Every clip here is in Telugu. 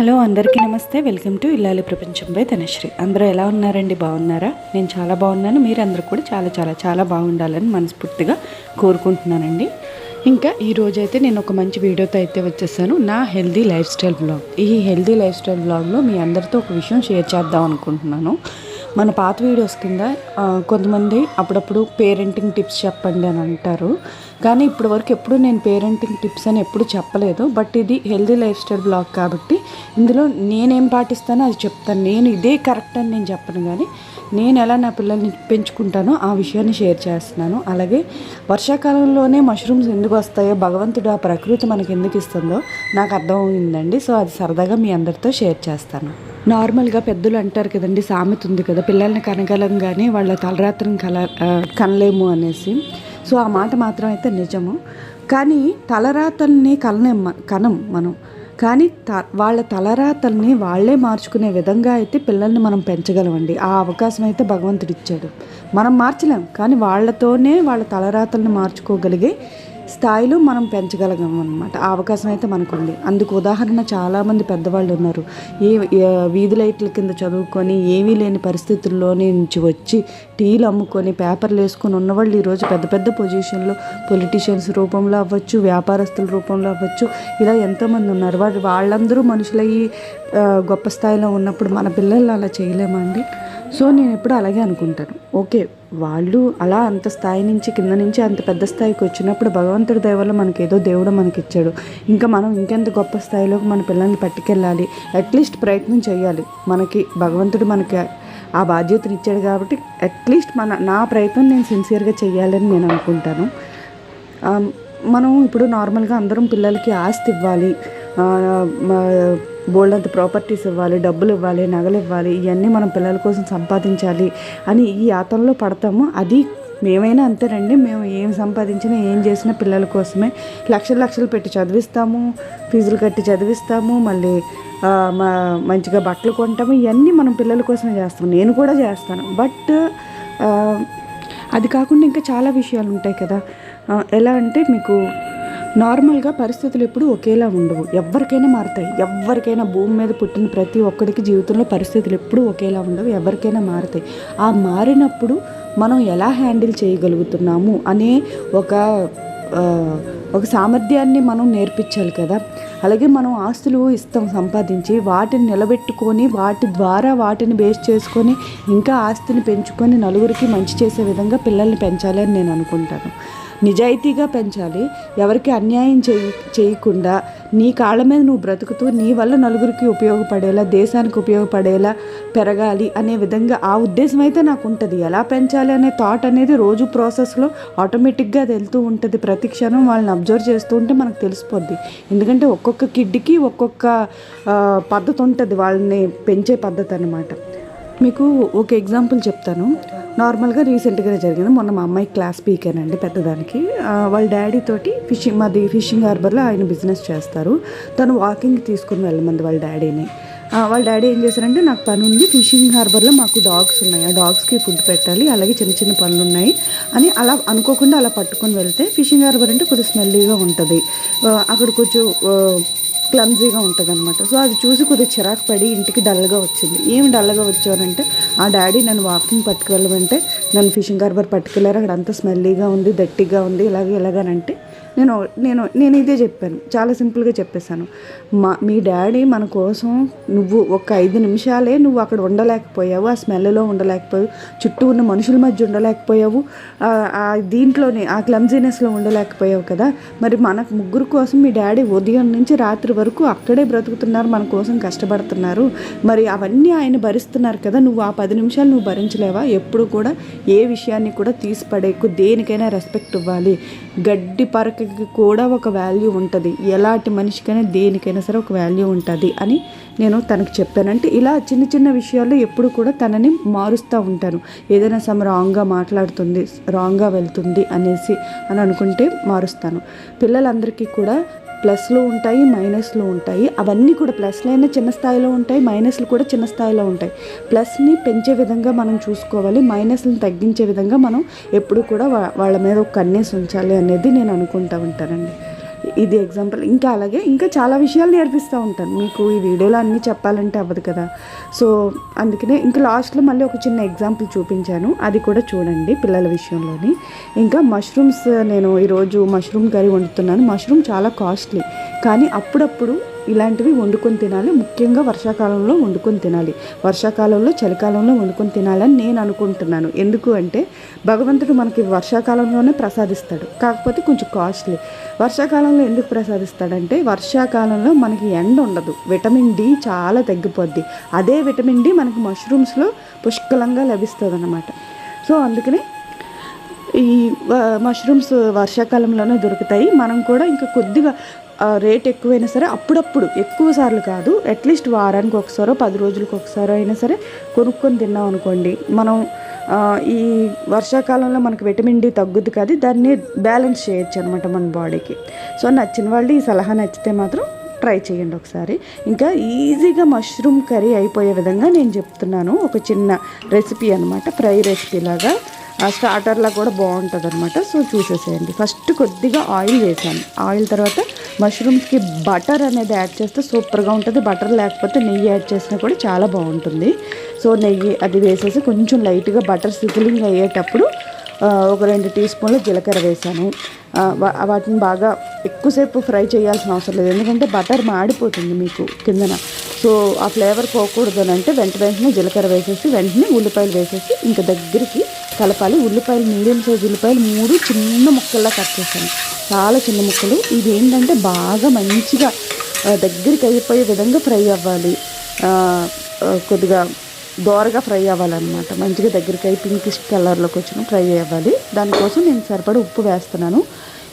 హలో అందరికీ నమస్తే. వెల్కమ్ టు ఇల్లాలి ప్రపంచం బై ధనశ్రీ. అందరూ ఎలా ఉన్నారండి? బాగున్నారా? నేను చాలా బాగున్నాను. మీరందరూ కూడా చాలా చాలా చాలా బాగుండాలని మనస్ఫూర్తిగా కోరుకుంటున్నానండి. ఇంకా ఈ రోజైతే నేను ఒక మంచి వీడియోతో అయితే వచ్చేసాను. నా హెల్దీ లైఫ్ స్టైల్ బ్లాగ్. ఈ హెల్దీ లైఫ్ స్టైల్ బ్లాగ్లో మీ అందరితో ఒక విషయం షేర్ చేద్దాం అనుకుంటున్నాను. మన పాత వీడియోస్ కింద కొంతమంది అప్పుడప్పుడు పేరెంటింగ్ టిప్స్ చెప్పండి అని అంటారు. కానీ ఇప్పటి వరకు ఎప్పుడు నేను పేరెంటింగ్ టిప్స్ అని ఎప్పుడు చెప్పలేదు బట్ ఇది హెల్దీ లైఫ్ స్టైల్ బ్లాగ్ కాబట్టి ఇందులో నేనేం పాటిస్తానో అది చెప్తాను. నేను ఇదే కరెక్ట్ అని నేను చెప్పను కానీ నేను ఎలా నా పిల్లల్ని పెంచుకుంటానో ఆ విషయాన్ని షేర్ చేస్తున్నాను. అలాగే వర్షాకాలంలోనే మష్రూమ్స్ ఎందుకు వస్తాయో భగవంతుడు ఆ ప్రకృతి మనకి ఎందుకు ఇస్తుందో నాకు అర్థమైందండి. సో అది సరదాగా మీ అందరితో షేర్ చేస్తాను. నార్మల్గా పెద్దలు అంటారు కదండి సామెత ఉంది కదా పిల్లల్ని కనగలం కానీ వాళ్ళ తలరాత్రిని కల కనలేము అనేసి. సో ఆ మాట మాత్రం అయితే నిజము. కానీ తలరాతల్ని కలనే కనం మనం. కానీ త వాళ్ళ తలరాతల్ని వాళ్ళే మార్చుకునే విధంగా అయితే పిల్లల్ని మనం పెంచగలమండి. ఆ అవకాశం అయితే భగవంతుడు ఇచ్చాడు మనం మార్చలేం కానీ వాళ్ళతోనే వాళ్ళ తలరాతల్ని మార్చుకోగలిగే స్థాయిలో మనం పెంచగలగం అనమాట ఆ అవకాశం అయితే మనకు ఉంది అందుకు ఉదాహరణ చాలామంది పెద్దవాళ్ళు ఉన్నారు. ఏ వీధి లైట్ల కింద చదువుకొని ఏమీ లేని పరిస్థితుల్లోనే నుంచి వచ్చి టీలు అమ్ముకొని పేపర్లు వేసుకొని ఉన్నవాళ్ళు ఈరోజు పెద్ద పెద్ద పొజిషన్లో పొలిటీషియన్స్ రూపంలో అవ్వచ్చు వ్యాపారస్తుల రూపంలో అవ్వచ్చు. ఇలా ఎంతోమంది ఉన్నారు. వాళ్ళు వాళ్ళందరూ మనుషులయ్యి గొప్ప స్థాయిలో ఉన్నప్పుడు మన పిల్లలు అలా చేయలేమండి సో నేను ఎప్పుడు అలాగే అనుకుంటాను. ఓకే. వాళ్ళు అలా అంత స్థాయి నుంచి కింద నుంచి అంత పెద్ద స్థాయికి వచ్చినప్పుడు భగవంతుడి దయవల్ల మనకి ఏదో దేవుడు మనకి ఇచ్చాడు ఇంకా మనం ఇంకెంత గొప్ప స్థాయిలోకి మన పిల్లల్ని పట్టుకెళ్ళాలి? అట్లీస్ట్ ప్రయత్నం చేయాలి మనకి భగవంతుడు మనకి ఆ బాధ్యతను ఇచ్చాడు కాబట్టి అట్లీస్ట్ మన నా ప్రయత్నం నేను సిన్సియర్గా చేయాలని నేను అనుకుంటాను. మనం ఇప్పుడు నార్మల్గా అందరం పిల్లలకి ఆస్తి ఇవ్వాలి. బోల్డ్ అంత ప్రాపర్టీస్ ఇవ్వాలి డబ్బులు ఇవ్వాలి నగలు ఇవ్వాలి ఇవన్నీ మనం పిల్లల కోసం సంపాదించాలి అని ఈ ఆతంలో పడతాము. అది మేమైనా అంతేనండి మేము ఏం సంపాదించినా ఏం చేసినా పిల్లల కోసమే. లక్షలు లక్షలు పెట్టి చదివిస్తాము ఫీజులు కట్టి చదివిస్తాము మళ్ళీ మంచిగా బట్టలు కొంటాము ఇవన్నీ మనం పిల్లల కోసమే చేస్తాము. నేను కూడా చేస్తాను. బట్ అది కాకుండా ఇంకా చాలా విషయాలు ఉంటాయి కదా. ఎలా అంటే మీకు నార్మల్గా పరిస్థితులు ఎప్పుడు ఒకేలా ఉండవు. ఎవరికైనా మారుతాయి. ఎవరికైనా భూమి మీద పుట్టిన ప్రతి ఒక్కడికి జీవితంలో పరిస్థితులు ఎప్పుడూ ఒకేలా ఉండవు. ఎవరికైనా మారుతాయి. ఆ మారినప్పుడు మనం ఎలా హ్యాండిల్ చేయగలుగుతున్నాము అనే ఒక ఒక సామర్థ్యాన్ని మనం నేర్పించాలి కదా. అలాగే మనం ఆస్తులు ఇస్తాం సంపాదించి వాటిని నిలబెట్టుకొని వాటి ద్వారా వాటిని బేస్ చేసుకొని ఇంకా ఆస్తిని పెంచుకొని నలుగురికి మంచి చేసే విధంగా పిల్లల్ని పెంచాలి అని నేను అనుకుంటాను. నిజాయితీగా పెంచాలి. ఎవరికి అన్యాయం చేయ చేయకుండా నీ కాళ్ళ మీద నువ్వు బ్రతుకుతూ నీ వల్ల నలుగురికి ఉపయోగపడేలా దేశానికి ఉపయోగపడేలా పెరగాలి అనే విధంగా ఆ ఉద్దేశం అయితే నాకు ఉంటుంది. ఎలా పెంచాలి అనే థాట్ అనేది రోజు ప్రాసెస్లో ఆటోమేటిక్గా అది వెళ్తూ ఉంటుంది. ప్రతి క్షణం వాళ్ళని అబ్జర్వ్ చేస్తూ ఉంటే మనకు తెలిసిపోద్ది. ఎందుకంటే ఒక్కొక్క కిడ్కి ఒక్కొక్క పద్ధతి ఉంటుంది. వాళ్ళని పెంచే పద్ధతి అనమాట మీకు ఒక ఎగ్జాంపుల్ చెప్తాను. నార్మల్గా రీసెంట్గా జరిగింది. మొన్న మా అమ్మాయి క్లాస్ పీకేనండి పెద్దదానికి. వాళ్ళ డాడీ తోటి ఫిషింగ్ మాది ఫిషింగ్ హార్బర్లో ఆయన బిజినెస్ చేస్తారు. తను వాకింగ్ తీసుకుని వెళ్ళమంది వాళ్ళ డాడీని. వాళ్ళ డాడీ ఏం చేశారంటే నాకు పని ఉంది ఫిషింగ్ హార్బర్లో మాకు డాగ్స్ ఉన్నాయి. ఆ డాగ్స్కి ఫుడ్ పెట్టాలి అలాగే చిన్న చిన్న పనులు ఉన్నాయి అని అలా అనుకోకుండా అలా పట్టుకొని వెళ్తే ఫిషింగ్ హార్బర్ అంటే కొద్దిగా స్మెల్లీగా ఉంటుంది. అక్కడ కొంచెం క్లమ్జీగా ఉంటుంది అనమాట సో అది చూసి కొద్దిగా చిరాకు పడి ఇంటికి డల్గా వచ్చింది. ఏమి డల్గా వచ్చానంటే ఆ డాడీ నన్ను వాకింగ్ పట్టుకెళ్ళమంటే నన్ను ఫిషింగ్ హార్బర్ పట్టుకెళ్ళారు అక్కడ అంతా స్మెల్లీగా ఉంది దట్టిగా ఉంది ఇలాగే ఇలాగనంటే నేను నేను నేను ఇదే చెప్పాను. చాలా సింపుల్గా చెప్పేశాను. మా మీ డాడీ మన కోసం నువ్వు ఒక ఐదు నిమిషాలే నువ్వు అక్కడ ఉండలేకపోయావు. ఆ స్మెల్లో ఉండలేకపోయావు. చుట్టూ ఉన్న మనుషుల మధ్య ఉండలేకపోయావు. ఆ- దీంట్లోనే ఆ క్లమ్జీనెస్లో ఉండలేకపోయావు కదా. మరి మన ముగ్గురు కోసం మీ డాడీ ఉదయం నుంచి రాత్రి వరకు అక్కడే బ్రతుకుతున్నారు. మన కోసం కష్టపడుతున్నారు. మరి అవన్నీ ఆయన భరిస్తున్నారు కదా. నువ్వు ఆ పది నిమిషాలు నువ్వు భరించలేవా? ఎప్పుడు కూడా ఏ విషయాన్ని కూడా తీసిపడేకు దేనికైనా రెస్పెక్ట్ ఇవ్వాలి. గడ్డి పరకకి కూడా ఒక వాల్యూ ఉంటుంది. ఎలాంటి మనిషికైనా దేనికైనా సరే ఒక వాల్యూ ఉంటుంది అని నేను తనకు చెప్పానంటే ఇలా చిన్న చిన్న విషయాల్లో ఎప్పుడు కూడా తనని మారుస్తూ ఉంటాను. ఏదైనా సమ రాంగ్గా మాట్లాడుతుంది రాంగ్గా వెళ్తుంది అనేసి అని అనుకుంటే మారుస్తాను. పిల్లలందరికీ కూడా ప్లస్లు ఉంటాయి మైనస్లు ఉంటాయి. అవన్నీ కూడా ప్లస్లు అయినా చిన్న స్థాయిలో ఉంటాయి మైనస్లు కూడా చిన్న స్థాయిలో ఉంటాయి. ప్లస్ని పెంచే విధంగా మనం చూసుకోవాలి మైనస్ని తగ్గించే విధంగా మనం ఎప్పుడు కూడా వాళ్ళ మీద ఒక కన్నేసి ఉంచాలి అనేది నేను అనుకుంటా ఉంటానండి. ఇది ఎగ్జాంపుల్ ఇంకా అలాగే ఇంకా చాలా విషయాలు నేర్పిస్తూ ఉంటాను. మీకు ఈ వీడియోలో అన్నీ చెప్పాలంటే అవ్వదు కదా. సో అందుకనే ఇంకా లాస్ట్లో మళ్ళీ ఒక చిన్న ఎగ్జాంపుల్ చూపించాను. అది కూడా చూడండి పిల్లల విషయంలోని. ఇంకా మష్రూమ్స్ నేను ఈరోజు మష్రూమ్ కర్రీ వండుతున్నాను. మష్రూమ్ చాలా కాస్ట్లీ కానీ అప్పుడప్పుడు ఇలాంటివి వండుకొని తినాలి. ముఖ్యంగా వర్షాకాలంలో వండుకొని తినాలి. వర్షాకాలంలో చలికాలంలో వండుకొని తినాలని నేను అనుకుంటున్నాను. ఎందుకు అంటే భగవంతుడు మనకి వర్షాకాలంలోనే ప్రసాదిస్తాడు. కాకపోతే కొంచెం కాస్ట్లీ. వర్షాకాలంలో ఎందుకు ప్రసాదిస్తాడంటే వర్షాకాలంలో మనకి ఎండ ఉండదు. విటమిన్ డి చాలా తగ్గిపోద్ది. అదే విటమిన్ డి మనకి మష్రూమ్స్లో పుష్కలంగా లభిస్తుంది అన్నమాట సో అందుకని ఈ మష్రూమ్స్ వర్షాకాలంలోనే దొరుకుతాయి. మనం కూడా ఇంకా కొద్దిగా రేట్ ఎక్కువైనా సరే అప్పుడప్పుడు ఎక్కువ సార్లు కాదు అట్లీస్ట్ వారానికి ఒకసారో పది రోజులకు ఒకసారో అయినా సరే కొనుక్కొని తిన్నాం అనుకోండి. మనం ఈ వర్షాకాలంలో మనకు విటమిన్ డి తగ్గుద్ది కాదు దాన్ని బ్యాలెన్స్ చేయొచ్చు అనమాట మన బాడీకి సో నచ్చిన వాళ్ళు ఈ సలహా నచ్చితే మాత్రం ట్రై చేయండి ఒకసారి. ఇంకా ఈజీగా మష్రూమ్ కర్రీ అయిపోయే విధంగా నేను చెప్తున్నాను. ఒక చిన్న రెసిపీ అనమాట ఫ్రై రెసిపీ లాగా. స్టార్టర్లా కూడా బాగుంటుంది అనమాట సో చూసేసేయండి. ఫస్ట్ కొద్దిగా ఆయిల్ వేసాను. ఆయిల్ తర్వాత మష్రూమ్స్కి బటర్ అనేది యాడ్ చేస్తే సూపర్గా ఉంటుంది. బటర్ లేకపోతే నెయ్యి యాడ్ చేసినా కూడా చాలా బాగుంటుంది. సో నెయ్యి అది వేసేసి కొంచెం లైట్గా బటర్ సిజిలింగ్ అయ్యేటప్పుడు ఒక రెండు టీ స్పూన్లు జీలకర్ర వేసాను. వాటిని బాగా ఎక్కువసేపు ఫ్రై చేయాల్సిన అవసరం లేదు. ఎందుకంటే బటర్ మాడిపోతుంది మీకు కిందన. సో ఆ ఫ్లేవర్ పోకూడదు అని అంటే వెంట వెంటనే జీలకర్ర వేసేసి వెంటనే ఉల్లిపాయలు వేసేసి ఇంకా దగ్గరికి కలపాలి. ఉల్లిపాయలు మీడియం సైజ్ ఉల్లిపాయలు మూడు చిన్న ముక్కల్లా కట్ చేశాను. చాలా చిన్న ముక్కలు. ఇది ఏంటంటే బాగా మంచిగా దగ్గరికి అయిపోయే విధంగా ఫ్రై అవ్వాలి. కొద్దిగా దోరగా ఫ్రై అవ్వాలన్నమాట. మంచిగా దగ్గరికి అయి పింకిష్ కలర్లోకి వచ్చిన ఫ్రై అవ్వాలి. దానికోసం నేను సరిపడా ఉప్పు వేస్తున్నాను.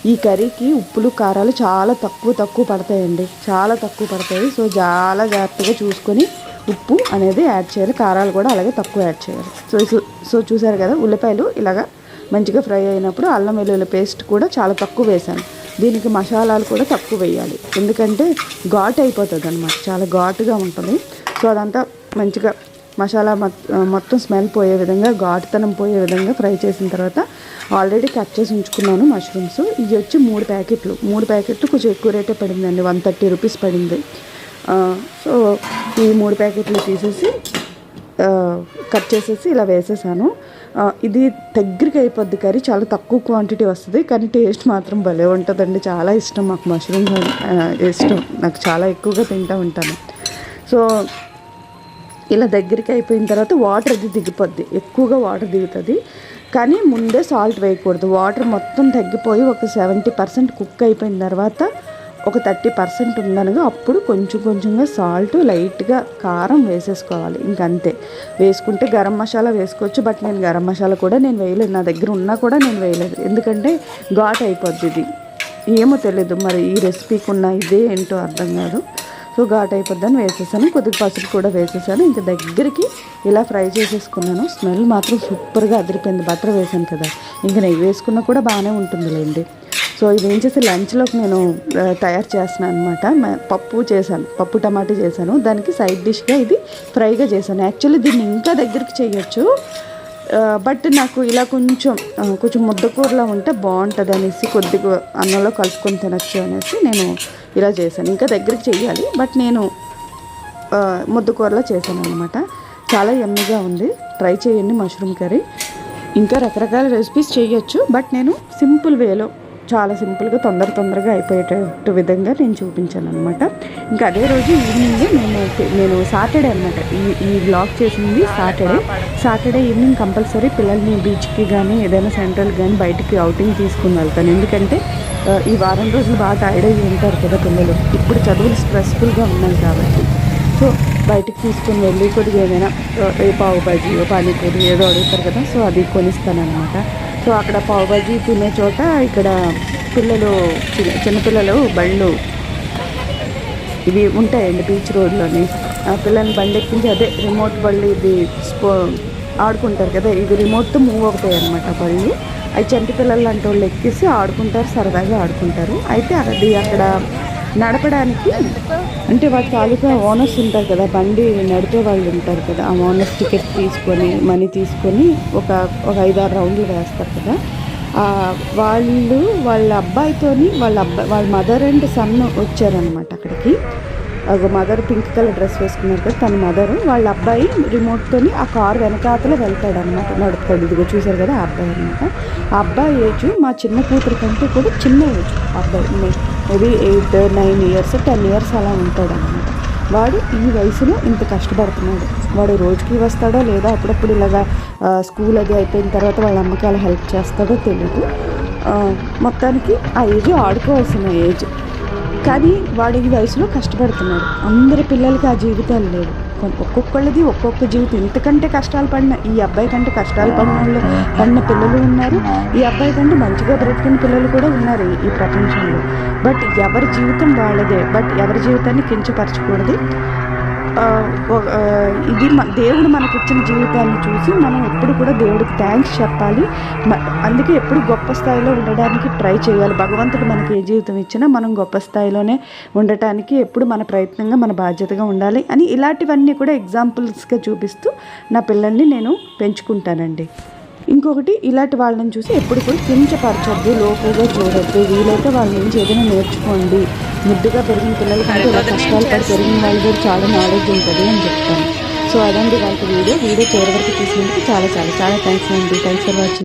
ఈ కర్రీకి ఉప్పులు కారాలు చాలా తక్కువ తక్కువ పడతాయండి. చాలా తక్కువ పడతాయి. సో చాలా జాగ్రత్తగా చూసుకొని ఉప్పు అనేది యాడ్ చేయాలి. కారాలు కూడా అలాగే తక్కువ యాడ్ చేయాలి. సో సో- సో చూసారు కదా ఉల్లిపాయలు ఇలాగా మంచిగా ఫ్రై అయినప్పుడు అల్లం వెల్లుల్లి పేస్ట్ కూడా చాలా తక్కువ వేసాను. దీనికి మసాలాలు కూడా తక్కువ వేయాలి. ఎందుకంటే ఘాట్ అయిపోతుంది అనమాట చాలా ఘాటుగా ఉంటుంది. సో అదంతా మంచిగా మసాలా మొత్తం స్మెల్ పోయే విధంగా ఘాటుతనం పోయే విధంగా ఫ్రై చేసిన తర్వాత ఆల్రెడీ కట్ చేసి ఉంచుకున్నాను మష్రూమ్స్. ఇవి వచ్చి మూడు ప్యాకెట్లు. మూడు ప్యాకెట్లు కొంచెం ఎక్కువ రేటే పడిందండి. వన్ థర్టీ రూపీస్ పడింది. సో ఈ మూడు ప్యాకెట్లు తీసేసి కట్ చేసేసి ఇలా వేసేసాను. ఇది దగ్గరికి అయిపోద్ది కర్రీ. చాలా తక్కువ క్వాంటిటీ వస్తుంది. కానీ టేస్ట్ మాత్రం భలే ఉంటుందండి. చాలా ఇష్టం. మాకు మష్రూమ్స్ ఇష్టం. నాకు చాలా ఎక్కువగా తింటూ ఉంటాను. సో ఇలా దగ్గరికి అయిపోయిన తర్వాత వాటర్ అది దిగిపోద్ది. ఎక్కువగా వాటర్ దిగుతుంది. కానీ ముందే సాల్ట్ వేయకూడదు. వాటర్ మొత్తం తగ్గిపోయి ఒక సెవెంటీ పర్సెంట్ కుక్ అయిపోయిన తర్వాత ఒక థర్టీ పర్సెంట్ ఉందనగా అప్పుడు కొంచెం కొంచెంగా సాల్ట్ లైట్గా కారం వేసేసుకోవాలి. ఇంకంతే వేసుకుంటే గరం మసాలా వేసుకోవచ్చు. బట్ నేను గరం మసాలా కూడా నేను వేయలేదు. నా దగ్గర ఉన్నా కూడా నేను వేయలేదు. ఎందుకంటే ఘాట్ అయిపోద్ది ఇది. ఏమో తెలియదు మరి ఈ రెసిపీకి ఉన్న ఇదే ఏంటో అర్థం కాదు. సో ఘాట్ అయిపోద్దని వేసేసాను. కొద్దిగా పసుపు కూడా వేసేసాను. ఇంకా దగ్గరికి ఇలా ఫ్రై చేసేసుకున్నాను. స్మెల్ మాత్రం సూపర్గా అదిరిపోయింది. బటర్ వేసాను కదా. ఇంకా నెయ్యి వేసుకున్నా కూడా బాగానే ఉంటుందిలేండి. సో ఇది ఏం చేసి లంచ్లోకి నేను తయారు చేస్తున్నాను అనమాట పప్పు చేశాను. పప్పు టమాటా చేశాను. దానికి సైడ్ డిష్గా ఇది ఫ్రైగా చేశాను. యాక్చువల్లీ దీన్ని ఇంకా దగ్గరికి చేయొచ్చు. బట్ నాకు ఇలా కొంచెం కొంచెం ముద్దకూరలా ఉంటే బాగుంటుంది అనేసి కొద్దిగా అన్నంలో కలుపుకొని తినచ్చు అనేసి నేను ఇలా చేశాను. ఇంకా దగ్గరికి చేయాలి బట్ నేను ముద్దకూరలా చేశాను అనమాట చాలా ఎమ్మిగా ఉంది. ట్రై చేయండి మష్రూమ్ కర్రీ. ఇంకా రకరకాల రెసిపీస్ చేయొచ్చు బట్ నేను సింపుల్ వేలో చాలా సింపుల్గా తొందర తొందరగా అయిపోయేటట్టు విధంగా నేను చూపించాను అనమాట ఇంకా అదే రోజు ఈవినింగ్ నేను నేను సాటర్డే అనమాట ఈ ఈ బ్లాగ్ చేసింది సాటర్డే. సాటర్డే ఈవినింగ్ కంపల్సరీ పిల్లల్ని బీచ్కి కానీ ఏదైనా సెంట్రల్కి కానీ బయటికి అవుటింగ్ తీసుకుని వెళ్తాను. ఎందుకంటే ఈ వారం రోజులు బాగా టైర్డ్ అయ్యి ఉంటారు కదా పిల్లలు. ఇప్పుడు చదువులు స్ట్రెస్ఫుల్గా ఉన్నాయి కాబట్టి. సో బయటికి తీసుకుని వెళ్ళి కొద్దిగా ఏదైనా ఏ పావు బజీ పానీపూరి ఏదో అడుగుతారు కదా సో అది కొనిస్తానమాట సో అక్కడ పావు బజ్జీ తినే చోట ఇక్కడ పిల్లలు చిన్న చిన్నపిల్లలు బళ్ళు ఇవి ఉంటాయండి బీచ్ రోడ్లోని. ఆ పిల్లల్ని బండి ఎక్కించి అదే రిమోట్ బళ్ళు ఇది స్పో ఆడుకుంటారు కదా ఇది రిమోట్తో మూవ్ అవుతాయి అనమాట బళ్ళు. అవి చంటి పిల్లలు లాంటి వాళ్ళు ఎక్కిసి ఆడుకుంటారు సరదాగా ఆడుకుంటారు. అయితే అది అక్కడ నడపడానికి అంటే వాటి తాలూకా ఓనర్స్ ఉంటారు కదా బండి నడిపే వాళ్ళు ఉంటారు కదా ఆ ఓనర్స్ టికెట్ తీసుకొని మనీ తీసుకొని ఒక ఒక ఐదారు రౌండ్లు వేస్తారు కదా. వాళ్ళు వాళ్ళ అబ్బాయితోని వాళ్ళ అబ్బాయి వాళ్ళ మదర్ అండ్ సన్ వచ్చారనమాట అక్కడికి. ఒక మదర్ పింక్ కలర్ డ్రెస్ వేసుకున్నారు కదా తన మదర్ వాళ్ళ అబ్బాయి రిమోట్తోని ఆ కార్ వెనకాతల వెళ్తాడు అనమాట నడుపుతాడు. ఇదిగో చూసారు కదా ఆ అబ్బాయి అనమాట ఆ అబ్బాయి ఏజ్ మా చిన్న కూతురు కంటే కూడా చిన్న ఏజ్ అబ్బాయి. Maybe eight nine years ten years అలా ఉంటాడు అనమాట వాడు ఈ వయసులో ఇంత కష్టపడుతున్నాడు. వాడు రోజుకి వస్తాడో లేదా అప్పుడప్పుడు ఇలాగా స్కూల్ అది అయిపోయిన తర్వాత వాళ్ళ అమ్మకి అలా హెల్ప్ చేస్తాడో తెలియదు మొత్తానికి ఆ ఏజ్ ఆడుకోవాల్సిన ఏజ్. కానీ వాడి వయసులో కష్టపడుతున్నాడు. అందరి పిల్లలకి ఆ జీవితాలు లేవు. ఒక్కొక్కళ్ళది ఒక్కొక్క జీవితం. ఇంతకంటే కష్టాలు పడిన ఈ అబ్బాయి కంటే కష్టాలు పడిన వాళ్ళు పడిన పిల్లలు ఉన్నారు. ఈ అబ్బాయి కంటే మంచిగా బ్రతికిన పిల్లలు కూడా ఉన్నారు ఈ- ప్రపంచంలో. బట్ ఎవరి జీవితం వాళ్ళదే. బట్ ఎవరి జీవితాన్ని కించపరచకూడదు. ఇది దేవుడు దేవుడు మనకిచ్చిన జీవితాన్ని చూసి మనం ఎప్పుడు కూడా దేవుడికి థ్యాంక్స్ చెప్పాలి. అందుకే ఎప్పుడు గొప్ప స్థాయిలో ఉండడానికి ట్రై చేయాలి. భగవంతుడు మనకి ఏ జీవితం ఇచ్చినా మనం గొప్ప స్థాయిలోనే ఉండటానికి ఎప్పుడు మన ప్రయత్నంగా మన బాధ్యతగా ఉండాలి అని ఇలాంటివన్నీ కూడా ఎగ్జాంపుల్స్గా చూపిస్తూ నా పిల్లల్ని నేను పెంచుకుంటానండి. ఇంకొకటి ఇలాంటి వాళ్ళని చూసి ఎప్పుడు కూడా కించపరచొద్దు లోపుగా చూడొద్దు. వీలైతే వాళ్ళ నుంచి ఏదైనా నేర్చుకోండి. ముద్దుగా పెరిగిన పిల్లల కంటే ఇలా కష్టాలు పడి పెరిగిన వాళ్ళు కూడా చాలా నాలెడ్జ్ ఉంటుంది అని చెప్తాను. సో అదండి వాళ్ళకి వీడియో. వీడియో చివరి వరకు చూసినందుకు చాలా చాలా చాలా థ్యాంక్స్ అండి. Thanks for watching